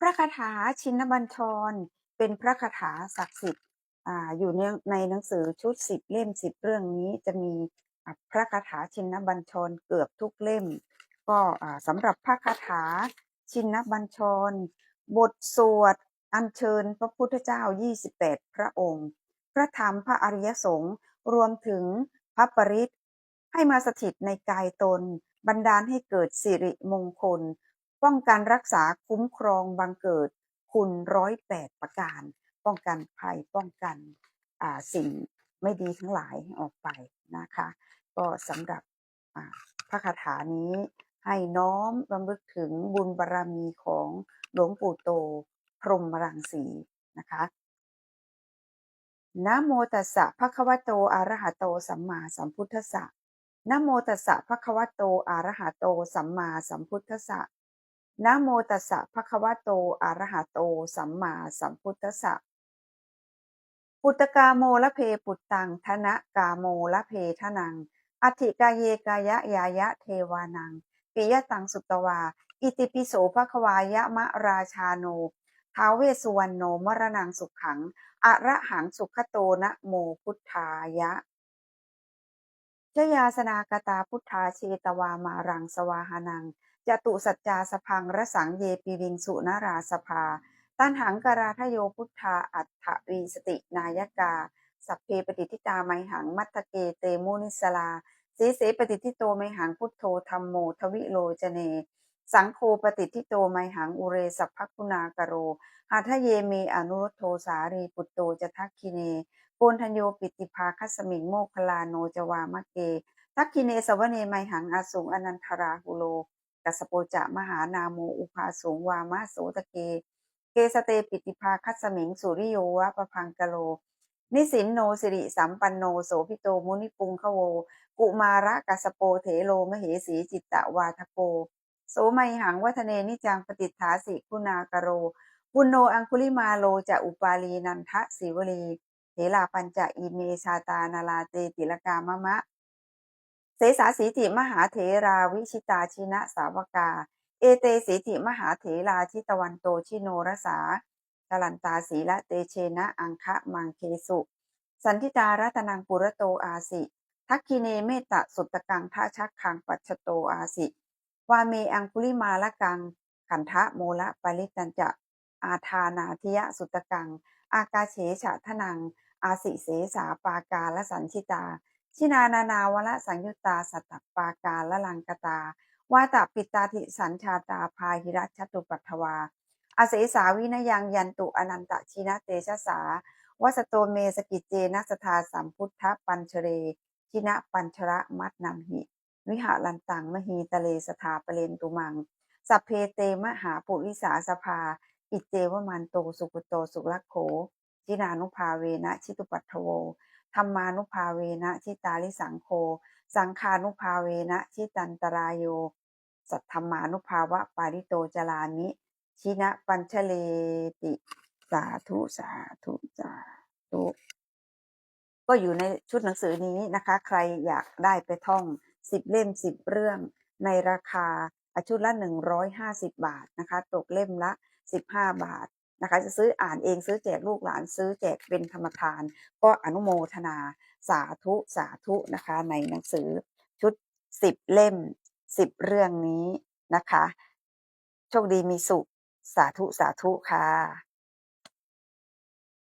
พระคาถาชินบัญชร เป็นพระคาถาศักดิ์สิทธิ์ออยู่ในในหนังสือชุดสิบเล่มสิบเรื่องนี้จะมีพระคาถาชินบัญชรเกือบทุกเล่ม ก็สำหรับพระคาถาชินบัญชร บทสวดอัญเชิญพระพุทธเจ้า 28 พระองค์ พระธรรมพระอริยสงฆ์รวมถึงพระปริตให้มาสถิตในกายตน บันดาลให้เกิดสิริมงคล ป้องกันรักษาคุ้มครองบังเกิดคุณร้อยแปดประการ ป้องกันภัยป้องกันสิ่งไม่ดีทั้งหลายออกไปนะคะ ก็สำหรับพระคาถานี้ให้น้อมรำลึกถึงบุญบารรมีของหลวงปู่โต พรหมรังสีนะคะนะโมตัสสะภะคะวะโตอะระหะโตสัมมาสัมพุทธัสสะนะโมตัสสะภะคะวะโตอะระหะโตสัมมาสัมพุทธัสสะ นะโมตัสสะภะคะวะโตอะระหะโต สัมมาสัมพุทธัสสะปุตตกาโมละเพปุตตังธนะกาโมละเพทนังอธิกายเยกายะยายะเทวานังปิยตังสุตวา อิติปิโสภะคะวายะมะราชาโนท้าเวสุวรรณโนมรณังสุขขังอะระหังสุขโตนะโมพุทธายะชยาสนากตาพุทธาเชตวามารังสวาหานัง จตุสัจจาสพังระสังเยปิวิงสุนาราสภาตันหังกราทโยพุทธาอัฏฐวีสตินายกา สัพเพปฏิทิตาไมหังมัตตเกเตมุนิสลาสีเสปฏิทิโตไมหังพุทโธธรรมโมทวิโลจเน สังโฆปฏิทิโตไมหังอุเรสัพพคุณากโรหัทะเยเมอนุรโทสารีปุตโตจะทักคิเนโกนทัญโยปิติภาคัสมิงโมคลาโนจวามะเก ทักคิเนสวเนไมหังอาสุงอนันทราหุโล กัสโปจะมหานาโมอุภาสูงวามะโสตะเก เกสเตปิติภาคัสมิงสุริโยวะปะพังกะโล นิสินโนสิริสัมปันโนโสพิโตมุนิปุงขโว กุมาระกัสโปเถโลมเหสีจิตตะวาทโก โสไมหังวัฒเนนิจังปฏิฐาสิคุณากโรปุณโนอังคุลิมาโลจะอุปาลีนันทะสิวลีเถลาปัญจะอีเมชาตานาลาเตติลกามะมะ เสสาสีติมหาเถราวิชิตาชินะสาวกา เอเตสีติมหาเถราชิตวันโตชิโนรสาชลันตาสีละเตเชนะอังคะมังเคสุ สันทิตารัตนังปุระโตอาสิ ทักคิเนเมตตะสุตตะกังท่าชักคังปัจโตอาสิ วาเมอังคุลิมาละกัง ขันทะโมละปริตันจะ อาทานาทิยะสุตกัง อากาเฉฉะทนัง อาสิเสสาปากาละสัญชิตา ชินานานาวละสังยุตตาสัตตปาการละลังกตาวาตะปิตาธิสัญชาตาพาหิรัชตุปัทวา อาเสสาวินยังยันตุอนันตชินะเตชะสาวัสโตเมสกิจเจนัสทาสัมพุทธปัญชเร ชินะปัญชระมัตนังหิ วิหารันตังมหีตะเลสถาปเลนตุมังสัพเพเตมหาปุริสาสภา อิเจวมันโตสุกุโตสุลักโขจินานุภาเวนะชิตุปัทโว ธรรมานุภาเวนะชิตาลิสังโฆสังคานุภาเวนะชิตันตรายโย สัทธรรมานุภาวะปาริโตจลานิชินะปัญชเลติ สาธุสาธุสาธุก็อยู่ในชุดหนังสือนี้นะคะ ใครอยากได้ไปท่องสิบเล่มสิบเรื่องในราคาอชุดละหนึ่งร้อยห้าสิบบาทนะคะ ตกเล่มละสิบห้าบาท นะคะ จะซื้ออ่านเองซื้อแจกลูกหลานซื้อแจกเป็นธรรมทาน ก็อนุโมทนาสาธุสาธุนะคะ ในหนังสือชุดสิบเล่มสิบเรื่องนี้นะคะ โชคดีมีสุขสาธุสาธุค่ะ